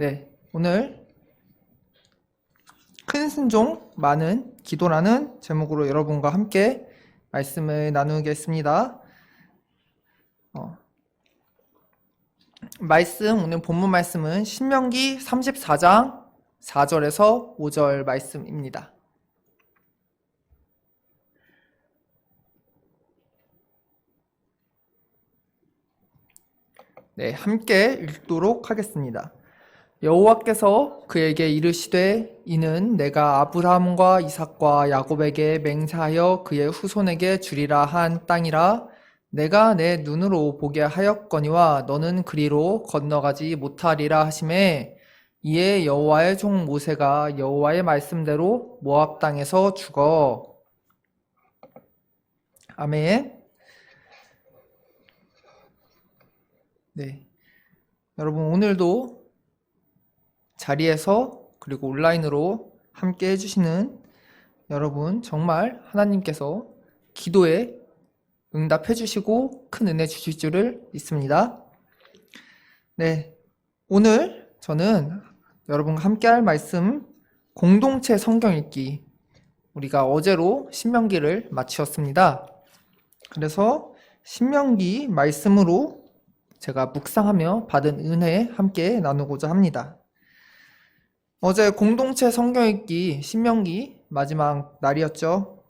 네, 오늘 큰 순종 많은 기도라는 제목으로 여러분과 함께 말씀을 나누겠습니다. 어, 말씀 오늘 본문 말씀은 신명기 34장 4절에서 5절 말씀입니다. 네, 함께 읽도록 하겠습니다. 여호와께서 그에게 이르시되 이는 내가 아브라함과 이삭과 야곱에게 맹세하여 그의 후손에게 주리라 한 땅이라 내가 내 눈으로 보게 하였거니와 너는 그리로 건너가지 못하리라 하심에 이에 여호와의 종 모세가 여호와의 말씀대로 모압 땅에서 죽어 아멘. 네. 여러분 오늘도 자리에서 그리고 온라인으로 함께 해주시는 여러분 정말 하나님께서 기도에 응답해 주시고 큰 은혜 주실 줄을 믿습니다. 네. 오늘 저는 여러분과 함께 할 말씀 공동체 성경 읽기 우리가 어제로 신명기를 마치었습니다. 그래서 신명기 말씀으로 제가 묵상하며 받은 은혜 함께 나누고자 합니다. 어제 공동체 성경 읽기 신명기 마지막 날이었죠.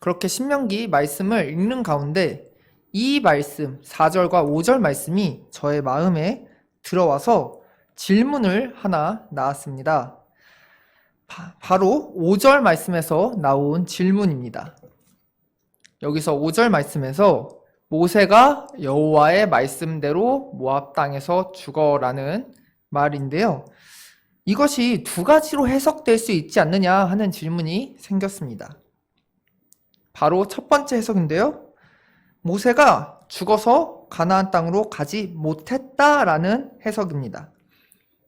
그렇게 신명기 말씀을 읽는 가운데 이 말씀, 4절과 5절 말씀이 저의 마음에 들어와서 질문을 하나 나왔습니다. 바, 바로 5절 말씀에서 나온 질문입니다. 여기서 5절 말씀에서 모세가 여호와의 말씀대로 모압 땅에서 죽어라는 말인데요. 이것이 두 가지로 해석될 수 있지 않느냐 하는 질문이 생겼습니다. 바로 첫 번째 해석인데요. 모세가 죽어서 가나안 땅으로 가지 못했다라는 해석입니다.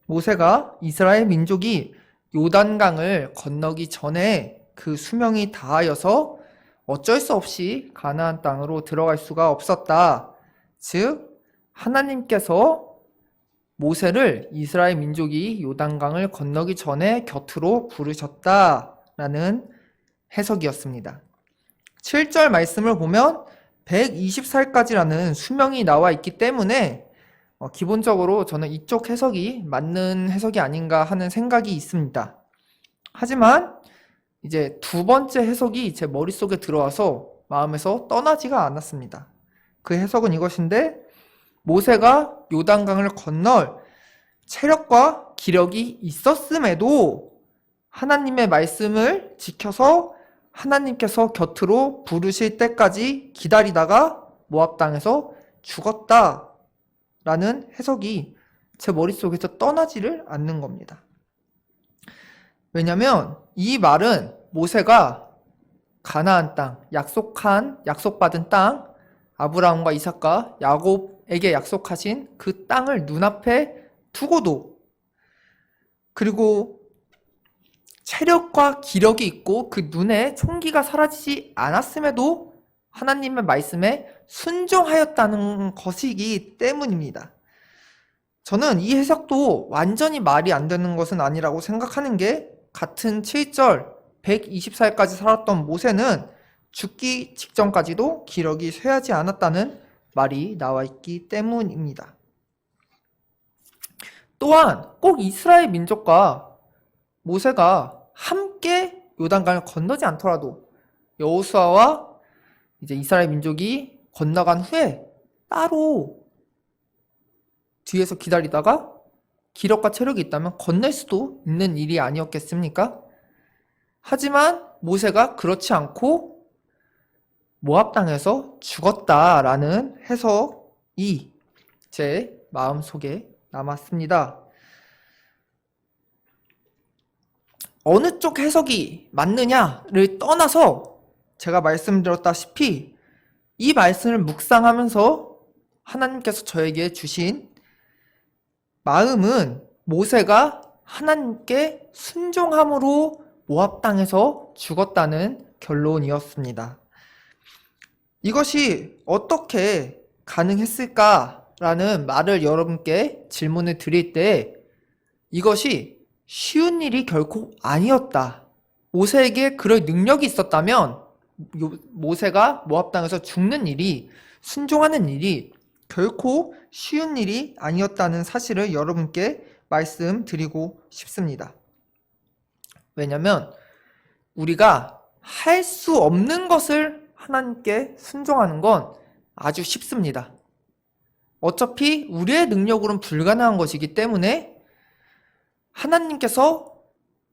모세가 이스라엘 민족이 요단강을 건너기 전에 그 수명이 다하여서 어쩔 수 없이 가나안 땅으로 들어갈 수가 없었다. 즉 하나님께서 모세를 이스라엘 민족이 요단강을 건너기 전에 곁으로 부르셨다라는 해석이었습니다. 7절 말씀을 보면 120살까지라는 수명이 나와 있기 때문에 어, 기본적으로 저는 이쪽 해석이 맞는 해석이 아닌가 하는 생각이 있습니다. 하지만 이제 두 번째 해석이 제 머릿속에 들어와서 마음에서 떠나지가 않았습니다. 그 해석은 이것인데 모세가 요단강을 건널 체력과 기력이 있었음에도 하나님의 말씀을 지켜서 하나님께서 곁으로 부르실 때까지 기다리다가 모압 땅에서 죽었다라는 해석이 제 머릿속에서 떠나지를 않는 겁니다. 왜냐면 이 말은 모세가 가나안 땅, 약속한 약속받은 땅, 아브라함과 이삭과 야곱에게 약속하신 그 땅을 눈앞에 두고도 그리고 체력과 기력이 있고 그 눈에 총기가 사라지지 않았음에도 하나님의 말씀에 순종하였다는 것이기 때문입니다. 저는 이 해석도 완전히 말이 안 되는 것은 아니라고 생각하는 게 같은 7절 120살까지 살았던 모세는 죽기 직전까지도 기력이 쇠하지 않았다는 말이 나와 있기 때문입니다. 또한 꼭 이스라엘 민족과 모세가 함께 요단강을 건너지 않더라도 여호수아와 이제 이스라엘 민족이 건너간 후에 따로 뒤에서 기다리다가 기력과 체력이 있다면 건널 수도 있는 일이 아니었겠습니까? 하지만 모세가 그렇지 않고 모압 땅에서 죽었다라는 해석이 제 마음속에 남았습니다. 어느 쪽 해석이 맞느냐를 떠나서 제가 말씀드렸다시피 이 말씀을 묵상하면서 하나님께서 저에게 주신 마음은 모세가 하나님께 순종함으로 모압 땅에서 죽었다는 결론이었습니다. 이것이 어떻게 가능했을까 라는 말을 여러분께 질문을 드릴 때 이것이 쉬운 일이 결코 아니었다. 모세에게 그럴 능력이 있었다면 요- 모세가 모압 땅에서 죽는 일이 순종하는 일이 결코 쉬운 일이 아니었다는 사실을 여러분께 말씀드리고 싶습니다. 왜냐면 우리가 할 수 없는 것을 하나님께 순종하는 건 아주 쉽습니다. 어차피 우리의 능력으로는 불가능한 것이기 때문에 하나님께서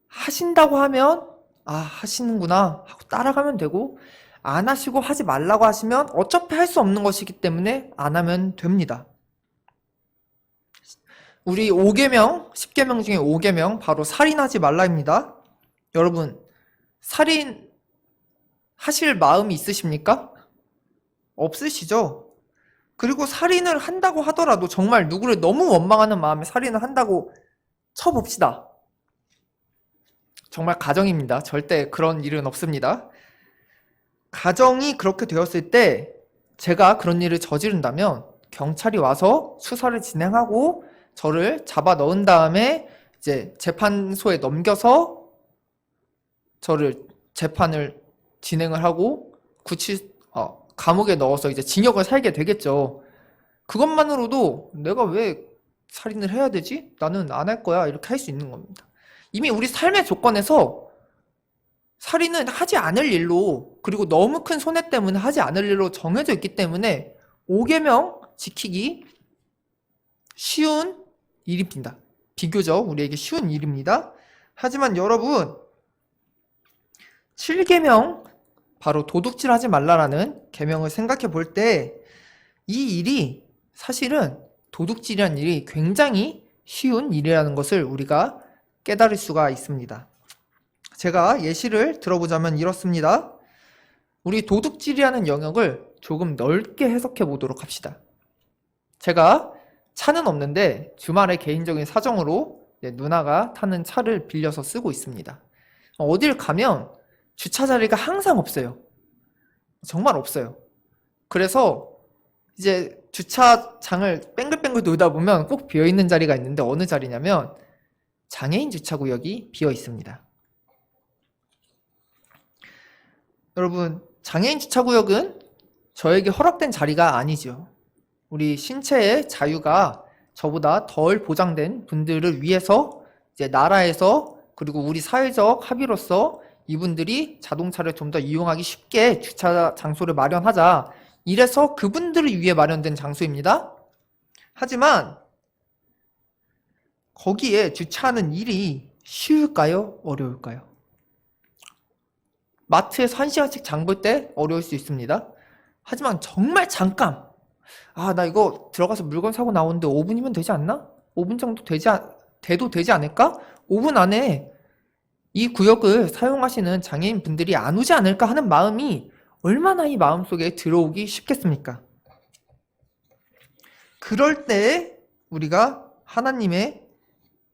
하신다고 하면 아 하시는구나 하고 따라가면 되고 안 하시고 하지 말라고 하시면 어차피 할 수 없는 것이기 때문에 안 하면 됩니다. 우리 5계명, 10계명 중에 5계명 바로 살인하지 말라입니다. 여러분 살인 하실 마음이 있으십니까? 없으시죠? 그리고 살인을 한다고 하더라도 정말 누구를 너무 원망하는 마음에 살인을 한다고 쳐봅시다. 정말 가정입니다. 절대 그런 일은 없습니다. 가정이 그렇게 되었을 때 제가 그런 일을 저지른다면 경찰이 와서 수사를 진행하고 저를 잡아 넣은 다음에 이제 재판소에 넘겨서 저를 재판을 진행을 하고 구치 어, 감옥에 넣어서 이제 징역을 살게 되겠죠. 그것만으로도 내가 왜 살인을 해야 되지? 나는 안 할 거야. 이렇게 할 수 있는 겁니다. 이미 우리 삶의 조건에서 살인은 하지 않을 일로 그리고 너무 큰 손해 때문에 하지 않을 일로 정해져 있기 때문에 5계명 지키기 쉬운 일입니다. 비교적 우리에게 쉬운 일입니다. 하지만 여러분 7계명 바로 도둑질 하지 말라라는 계명을 생각해 볼 때 이 일이 사실은 도둑질이라는 일이 굉장히 쉬운 일이라는 것을 우리가 깨달을 수가 있습니다. 제가 예시를 들어보자면 이렇습니다. 우리 도둑질이라는 영역을 조금 넓게 해석해 보도록 합시다. 제가 차는 없는데 주말에 개인적인 사정으로 누나가 타는 차를 빌려서 쓰고 있습니다. 어딜 가면 주차 자리가 항상 없어요. 정말 없어요. 그래서 이제 주차장을 뺑글뺑글 돌다 보면 꼭 비어 있는 자리가 있는데 어느 자리냐면 장애인 주차 구역이 비어 있습니다. 여러분, 장애인 주차 구역은 저에게 허락된 자리가 아니죠. 우리 신체의 자유가 저보다 덜 보장된 분들을 위해서 이제 나라에서 그리고 우리 사회적 합의로서 이분들이 자동차를 좀 더 이용하기 쉽게 주차 장소를 마련하자. 이래서 그분들을 위해 마련된 장소입니다. 하지만 거기에 주차하는 일이 쉬울까요? 어려울까요? 마트에서 한 시간씩 장 볼 때 어려울 수 있습니다. 하지만 정말 잠깐 아, 나 이거 들어가서 물건 사고 나오는데 5분이면 되지 않나? 5분 정도 되지, 않- 돼도 되지 않을까? 5분 안에 이 구역을 사용하시는 장애인 분들이 안 오지 않을까 하는 마음이 얼마나 이 마음 속에 들어오기 쉽겠습니까? 그럴 때 우리가 하나님의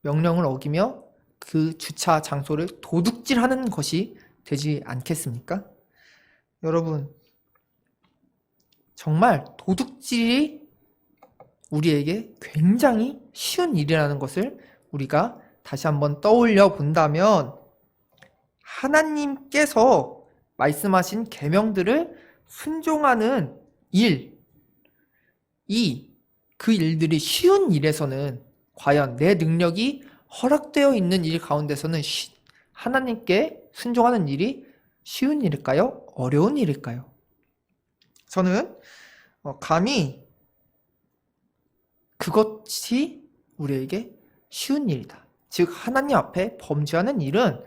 명령을 어기며 그 주차 장소를 도둑질하는 것이 되지 않겠습니까? 여러분, 정말 도둑질이 우리에게 굉장히 쉬운 일이라는 것을 우리가 다시 한번 떠올려 본다면 하나님께서 말씀하신 계명들을 순종하는 일, 이, 그 일들이 쉬운 일에서는 과연 내 능력이 허락되어 있는 일 가운데서는 쉬- 하나님께 순종하는 일이 쉬운 일일까요? 어려운 일일까요? 저는 어, 감히 그것이 우리에게 쉬운 일이다. 즉 하나님 앞에 범죄하는 일은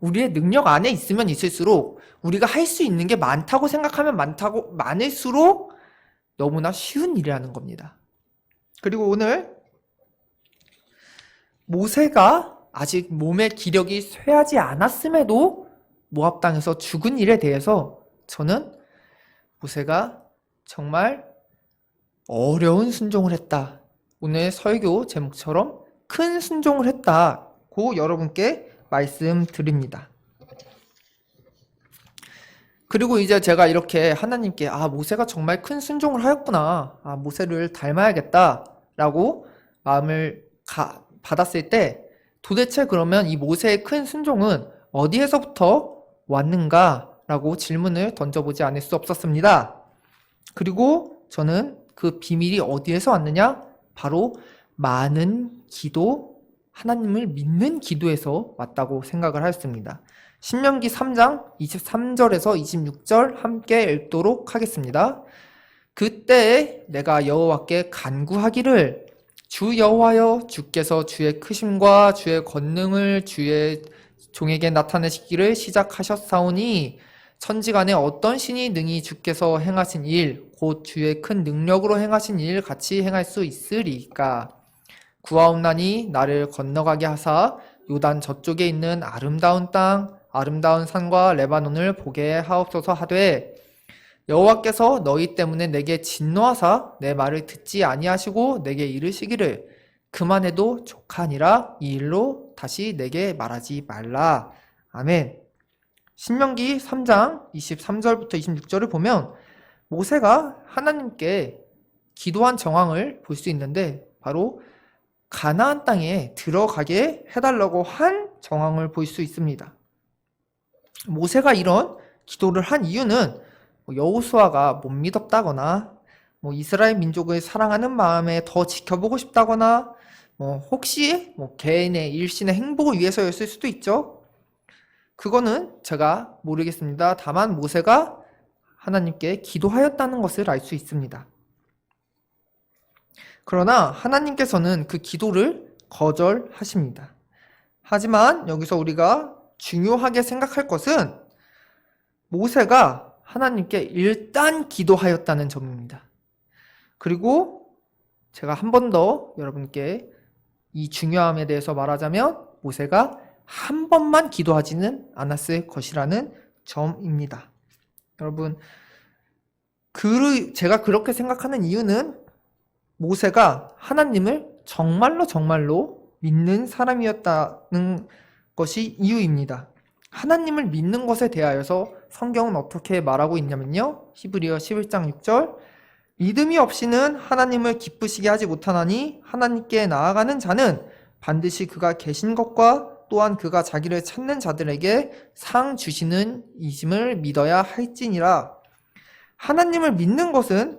우리의 능력 안에 있으면 있을수록 우리가 할 수 있는 게 많다고 생각하면 많다고 많을수록 너무나 쉬운 일이라는 겁니다. 그리고 오늘 모세가 아직 몸의 기력이 쇠하지 않았음에도 모압 땅에서 죽은 일에 대해서 저는 모세가 정말 어려운 순종을 했다. 오늘 설교 제목처럼 큰 순종을 했다고 여러분께 말씀드립니다. 그리고 이제 제가 이렇게 하나님께 아, 모세가 정말 큰 순종을 하였구나. 아, 모세를 닮아야겠다라고 마음을 가- 받았을 때 도대체 그러면 이 모세의 큰 순종은 어디에서부터 왔는가 라고 질문을 던져보지 않을 수 없었습니다. 그리고 저는 그 비밀이 어디에서 왔느냐? 바로 많은 기도, 하나님을 믿는 기도에서 왔다고 생각을 하였습니다. 신명기 3장 23절에서 26절 함께 읽도록 하겠습니다. 그때 내가 여호와께 간구하기를 주 여호와여 주께서 주의 크심과 주의 권능을 주의 종에게 나타내시기를 시작하셨사오니 천지간에 어떤 신이 능히 주께서 행하신 일, 곧 주의 큰 능력으로 행하신 일 같이 행할 수 있으리까. 구하옵나니 나를 건너가게 하사 요단 저쪽에 있는 아름다운 땅, 아름다운 산과 레바논을 보게 하옵소서 하되 여호와께서 너희 때문에 내게 진노하사 내 말을 듣지 아니하시고 내게 이르시기를 그만해도 족하니라 이 일로 다시 내게 말하지 말라. 아멘. 신명기 3장 23절부터 26절을 보면 모세가 하나님께 기도한 정황을 볼 수 있는데 바로 가나안 땅에 들어가게 해달라고 한 정황을 볼 수 있습니다. 모세가 이런 기도를 한 이유는 뭐 여호수아가 못 믿었다거나 뭐 이스라엘 민족을 사랑하는 마음에 더 지켜보고 싶다거나 뭐 혹시 뭐 개인의 일신의 행복을 위해서였을 수도 있죠. 그거는 제가 모르겠습니다. 다만 모세가 하나님께 기도하였다는 것을 알 수 있습니다. 그러나 하나님께서는 그 기도를 거절하십니다. 하지만 여기서 우리가 중요하게 생각할 것은 모세가 하나님께 일단 기도하였다는 점입니다. 그리고 제가 한 번 더 여러분께 이 중요함에 대해서 말하자면 모세가 한 번만 기도하지는 않았을 것이라는 점입니다. 여러분, 그, 제가 그렇게 생각하는 이유는 모세가 하나님을 정말로 정말로 믿는 사람이었다는 것이 이유입니다. 하나님을 믿는 것에 대하여서 성경은 어떻게 말하고 있냐면요. 히브리어 11장 6절. 믿음이 없이는 하나님을 기쁘시게 하지 못하나니 하나님께 나아가는 자는 반드시 그가 계신 것과 또한 그가 자기를 찾는 자들에게 상 주시는 이심을 믿어야 할지니라. 하나님을 믿는 것은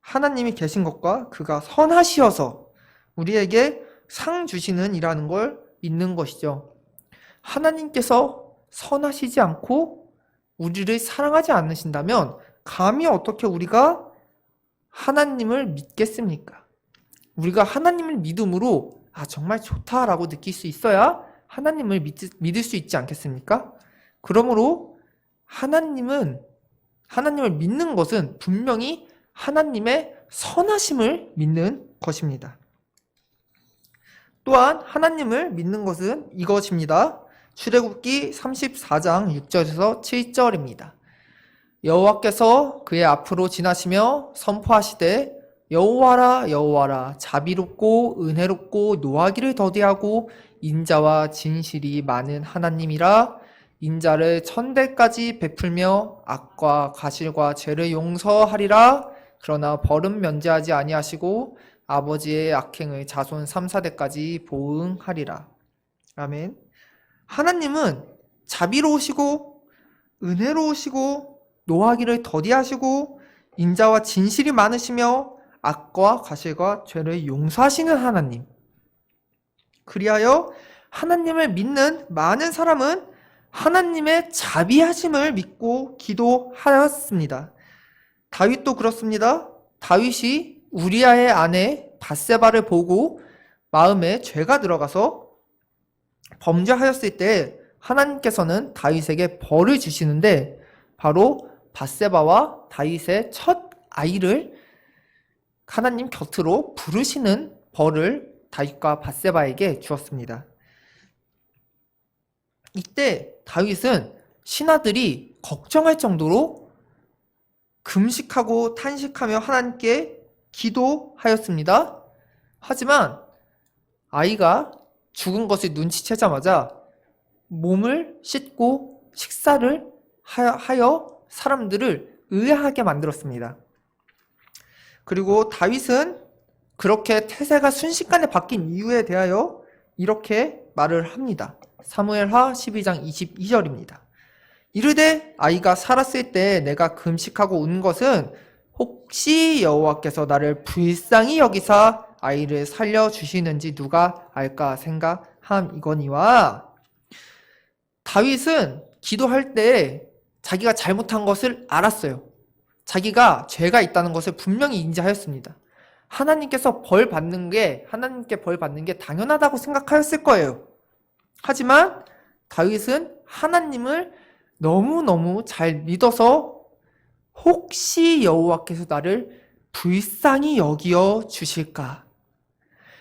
하나님이 계신 것과 그가 선하시어서 우리에게 상 주시는 이라는 걸 믿는 것이죠. 하나님께서 선하시지 않고 우리를 사랑하지 않으신다면 감히 어떻게 우리가 하나님을 믿겠습니까? 우리가 하나님을 믿음으로 아 정말 좋다라고 느낄 수 있어야 하나님을 믿, 믿을 수 있지 않겠습니까? 그러므로 하나님은 하나님을 믿는 것은 분명히 하나님의 선하심을 믿는 것입니다. 또한 하나님을 믿는 것은 이것입니다. 출애굽기 34장 6절에서 7절입니다. 여호와께서 그의 앞으로 지나시며 선포하시되 여호와라 여호와라 자비롭고 은혜롭고 노하기를 더디하고 인자와 진실이 많은 하나님이라. 인자를 천대까지 베풀며 악과 가실과 죄를 용서하리라. 그러나 벌은 면제하지 아니하시고 아버지의 악행을 자손 3, 4대까지 보응하리라. 아멘 하나님은 자비로우시고 은혜로우시고 노하기를 더디하시고 인자와 진실이 많으시며 악과 과실과 죄를 용서하시는 하나님. 그리하여 하나님을 믿는 많은 사람은 하나님의 자비하심을 믿고 기도하였습니다. 다윗도 그렇습니다. 다윗이 우리아의 아내 바세바를 보고 마음에 죄가 들어가서 범죄하였을 때 하나님께서는 다윗에게 벌을 주시는데 바로 바세바와 다윗의 첫 아이를 하나님 곁으로 부르시는 벌을 다윗과 바세바에게 주었습니다. 이때 다윗은 신하들이 걱정할 정도로 금식하고 탄식하며 하나님께 기도하였습니다. 하지만 아이가 죽은 것을 눈치채자마자 몸을 씻고 식사를 하여 사람들을 의아하게 만들었습니다. 그리고 다윗은 그렇게 태세가 순식간에 바뀐 이유에 대하여 이렇게 말을 합니다. 사무엘하 12장 22절입니다. 이르되 아이가 살았을 때 내가 금식하고 운 것은 혹시 여호와께서 나를 불쌍히 여기사 아이를 살려 주시는지 누가 알까 생각함이거니와 다윗은 기도할 때 자기가 잘못한 것을 알았어요. 자기가 죄가 있다는 것을 분명히 인지하였습니다. 하나님께서 벌 받는 게 하나님께 벌 받는 게 당연하다고 생각하였을 거예요. 하지만 다윗은 하나님을 너무너무 잘 믿어서 혹시 여호와께서 나를 불쌍히 여기어 주실까?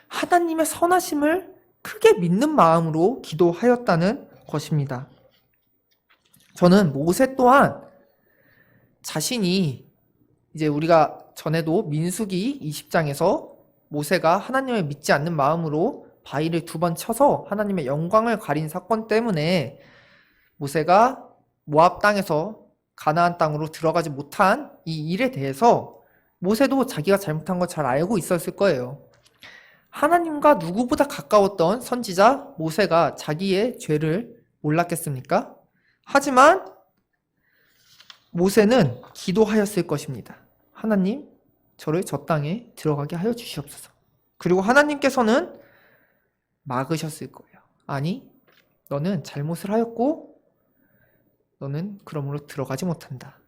하나님의 선하심을 크게 믿는 마음으로 기도하였다는 것입니다. 저는 모세 또한 자신이 이제 우리가 전에도 민수기 20장에서 모세가 하나님을 믿지 않는 마음으로 바위를 두 번 쳐서 하나님의 영광을 가린 사건 때문에 모세가 모압 땅에서 가나안 땅으로 들어가지 못한 이 일에 대해서 모세도 자기가 잘못한 걸 잘 알고 있었을 거예요. 하나님과 누구보다 가까웠던 선지자 모세가 자기의 죄를 몰랐겠습니까? 하지만 모세는 기도하였을 것입니다. 하나님, 저를 저 땅에 들어가게 하여 주시옵소서. 그리고 하나님께서는 막으셨을 거예요. 아니, 너는 잘못을 하였고, 너는 그러므로 들어가지 못한다.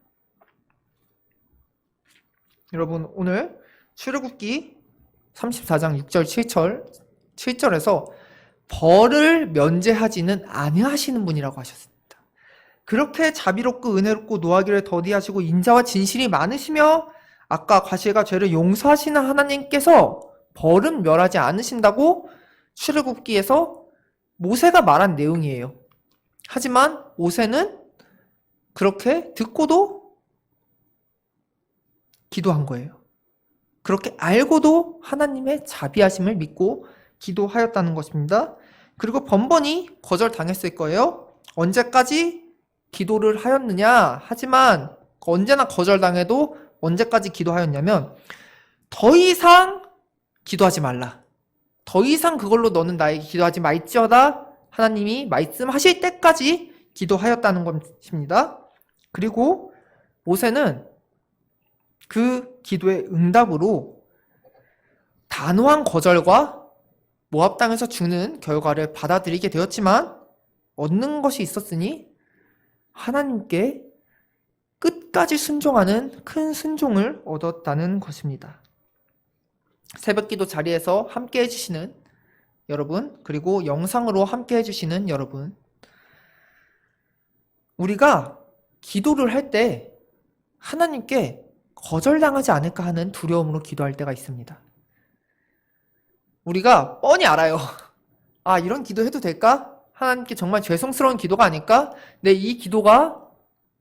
여러분, 오늘 출애굽기 34장 6절 7절 7절에서 벌을 면제하지는 아니하시는 분이라고 하셨습니다. 그렇게 자비롭고 은혜롭고 노하기를 더디하시고 인자와 진실이 많으시며 아까 과실과 죄를 용서하시는 하나님께서 벌은 멸하지 않으신다고 출애굽기에서 모세가 말한 내용이에요. 하지만 모세는 그렇게 듣고도 기도한 거예요. 그렇게 알고도 하나님의 자비하심을 믿고 기도하였다는 것입니다. 그리고 번번이 거절당했을 거예요. 언제까지 기도를 하였느냐? 하지만 언제나 거절당해도 언제까지 기도하였냐면 더 이상 기도하지 말라. 더 이상 그걸로 너는 나에게 기도하지 말지어다. 하나님이 말씀하실 때까지 기도하였다는 것입니다. 그리고 모세는 그 기도의 응답으로 단호한 거절과 모압 땅에서 주는 결과를 받아들이게 되었지만 얻는 것이 있었으니 하나님께 끝까지 순종하는 큰 순종을 얻었다는 것입니다. 새벽 기도 자리에서 함께 해주시는 여러분, 그리고 영상으로 함께 해주시는 여러분, 우리가 기도를 할 때 하나님께 거절당하지 않을까 하는 두려움으로 기도할 때가 있습니다. 우리가 뻔히 알아요. 아, 이런 기도 해도 될까? 하나님께 정말 죄송스러운 기도가 아닐까? 내 이 기도가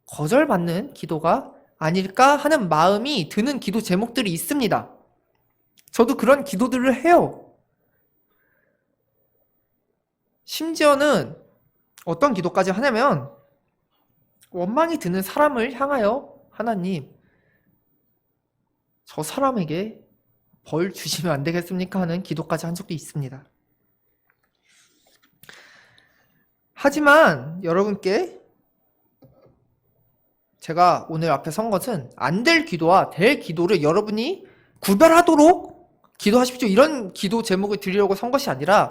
거절받는 기도가 아닐까 하는 마음이 드는 기도 제목들이 있습니다. 저도 그런 기도들을 해요. 심지어는 어떤 기도까지 하냐면 원망이 드는 사람을 향하여 하나님 저 사람에게 벌 주시면 안 되겠습니까? 하는 기도까지 한 적도 있습니다. 하지만 여러분께 제가 오늘 앞에 선 것은 안 될 기도와 될 기도를 여러분이 구별하도록 기도하십시오. 이런 기도 제목을 드리려고 선 것이 아니라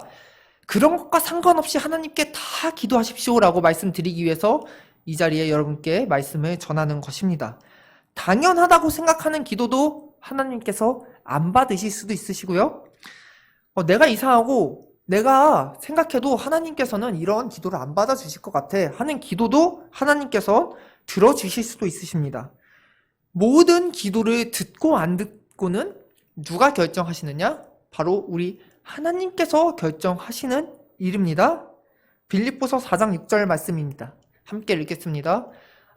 그런 것과 상관없이 하나님께 다 기도하십시오라고 말씀드리기 위해서 이 자리에 여러분께 말씀을 전하는 것입니다. 당연하다고 생각하는 기도도 하나님께서 안 받으실 수도 있으시고요. 어, 내가 이상하고 내가 생각해도 하나님께서는 이런 기도를 안 받아주실 것 같아 하는 기도도 하나님께서 들어주실 수도 있으십니다. 모든 기도를 듣고 안 듣고는 누가 결정하시느냐? 바로 우리 하나님께서 결정하시는 일입니다. 빌립보서 4장 6절 말씀입니다. 함께 읽겠습니다.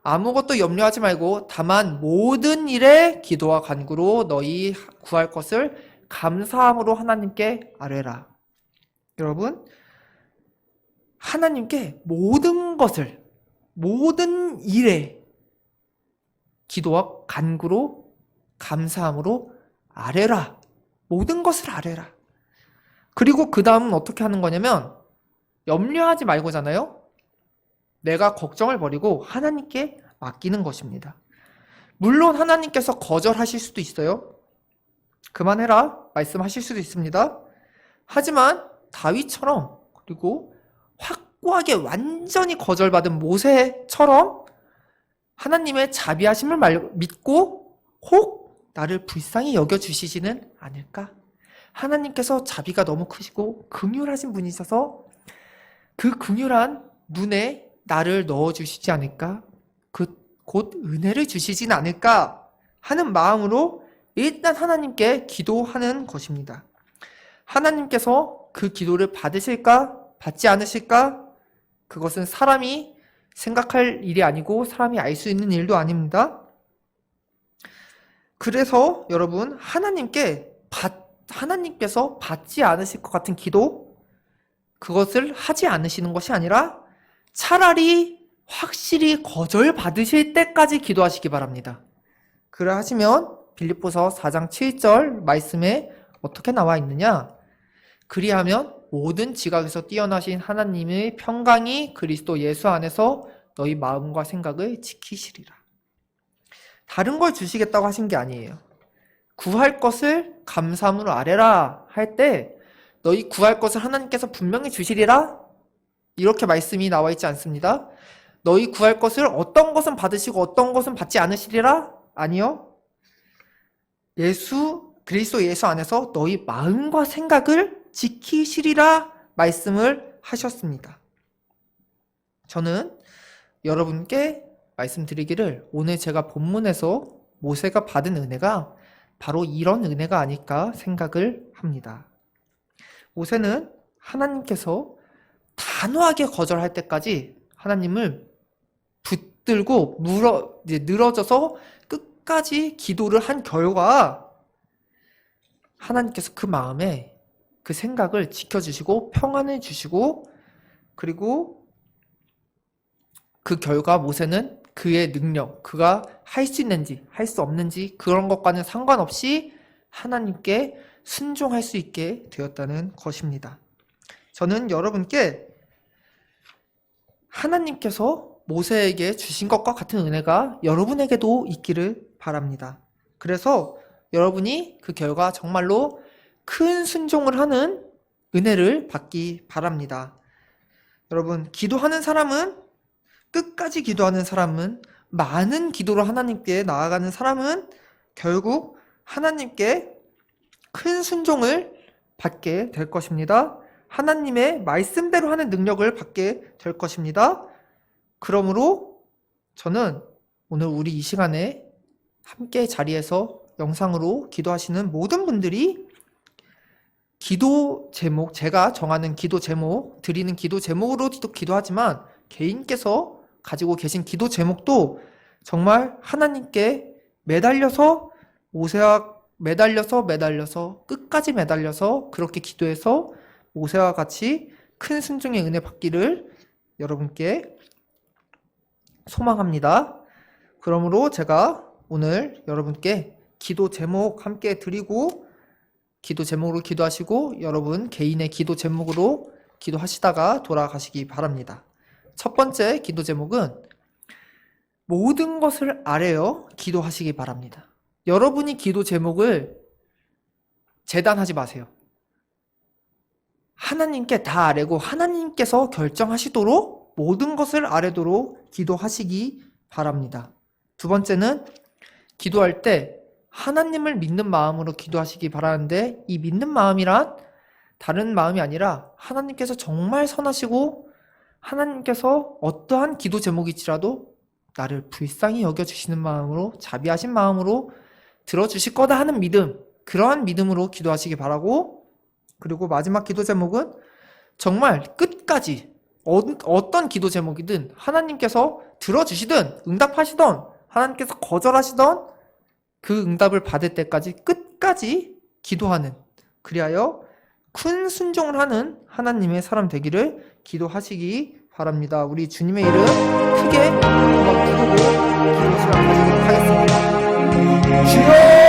아무것도 염려하지 말고 다만 모든 일에 기도와 간구로 너희 구할 것을 감사함으로 하나님께 아뢰라. 여러분, 하나님께 모든 것을 모든 일에 기도와 간구로 감사함으로 아뢰라. 모든 것을 아뢰라. 그리고 그 다음은 어떻게 하는 거냐면 염려하지 말고잖아요. 내가 걱정을 버리고 하나님께 맡기는 것입니다. 물론 하나님께서 거절하실 수도 있어요. 그만해라 말씀하실 수도 있습니다. 하지만 다윗처럼 그리고 확고하게 완전히 거절받은 모세처럼 하나님의 자비하심을 말- 믿고 혹 나를 불쌍히 여겨 주시지는 않을까? 하나님께서 자비가 너무 크시고 긍휼하신 분이셔서 그 긍휼한 눈에 나를 넣어 주시지 않을까? 그 곧 은혜를 주시진 않을까 하는 마음으로 일단 하나님께 기도하는 것입니다. 하나님께서 그 기도를 받으실까? 받지 않으실까? 그것은 사람이 생각할 일이 아니고 사람이 알 수 있는 일도 아닙니다. 그래서 여러분, 하나님께 받, 하나님께서 받지 않으실 것 같은 기도, 그것을 하지 않으시는 것이 아니라 차라리 확실히 거절 받으실 때까지 기도하시기 바랍니다. 그래 하시면 빌립보서 4장 7절 말씀에 어떻게 나와 있느냐? 그리하면 모든 지각에서 뛰어나신 하나님의 평강이 그리스도 예수 안에서 너희 마음과 생각을 지키시리라. 다른 걸 주시겠다고 하신 게 아니에요. 구할 것을 감사함으로 아뢰라 할 때 너희 구할 것을 하나님께서 분명히 주시리라 이렇게 말씀이 나와 있지 않습니다. 너희 구할 것을 어떤 것은 받으시고 어떤 것은 받지 않으시리라 아니요. 예수 그리스도 예수 안에서 너희 마음과 생각을 지키시리라 말씀을 하셨습니다. 저는 여러분께 말씀드리기를 오늘 제가 본문에서 모세가 받은 은혜가 바로 이런 은혜가 아닐까 생각을 합니다. 모세는 하나님께서 단호하게 거절할 때까지 하나님을 붙들고 물어 이제 늘어져서 끝까지 기도를 한 결과 하나님께서 그 마음에 그 생각을 지켜주시고 평안을 주시고 그리고 그 결과 모세는 그의 능력, 그가 할 수 있는지 할 수 없는지 그런 것과는 상관없이 하나님께 순종할 수 있게 되었다는 것입니다. 저는 여러분께 하나님께서 모세에게 주신 것과 같은 은혜가 여러분에게도 있기를 바랍니다. 그래서 여러분이 그 결과 정말로 큰 순종을 하는 은혜를 받기 바랍니다. 여러분, 기도하는 사람은 끝까지 기도하는 사람은 많은 기도로 하나님께 나아가는 사람은 결국 하나님께 큰 순종을 받게 될 것입니다. 하나님의 말씀대로 하는 능력을 받게 될 것입니다. 그러므로 저는 오늘 우리 이 시간에 함께 자리에서 영상으로 기도하시는 모든 분들이 기도 제목, 제가 정하는 기도 제목, 드리는 기도 제목으로도 기도하지만 개인께서 가지고 계신 기도 제목도 정말 하나님께 매달려서 모세와 매달려서 매달려서 끝까지 매달려서 그렇게 기도해서 모세와 같이 큰 순종의 은혜 받기를 여러분께 소망합니다. 그러므로 제가 오늘 여러분께 기도 제목 함께 드리고 기도 제목으로 기도하시고 여러분 개인의 기도 제목으로 기도하시다가 돌아가시기 바랍니다. 첫 번째 기도 제목은 모든 것을 아뢰어 기도하시기 바랍니다. 여러분이 기도 제목을 재단하지 마세요. 하나님께 다 아뢰고 하나님께서 결정하시도록 모든 것을 아뢰도록 기도하시기 바랍니다. 두 번째는 기도할 때 하나님을 믿는 마음으로 기도하시기 바라는데 이 믿는 마음이란 다른 마음이 아니라 하나님께서 정말 선하시고 하나님께서 어떠한 기도 제목일지라도 나를 불쌍히 여겨주시는 마음으로 자비하신 마음으로 들어주실 거다 하는 믿음 그러한 믿음으로 기도하시기 바라고 그리고 마지막 기도 제목은 정말 끝까지 어, 어떤 기도 제목이든 하나님께서 들어주시든 응답하시던 하나님께서 거절하시던 그 응답을 받을 때까지 끝까지 기도하는 그리하여 큰 순종을 하는 하나님의 사람 되기를 기도하시기 바랍니다. 우리 주님의 이름 크게 한번 부르고 기도 시간 가지도록 하겠습니다. 주여!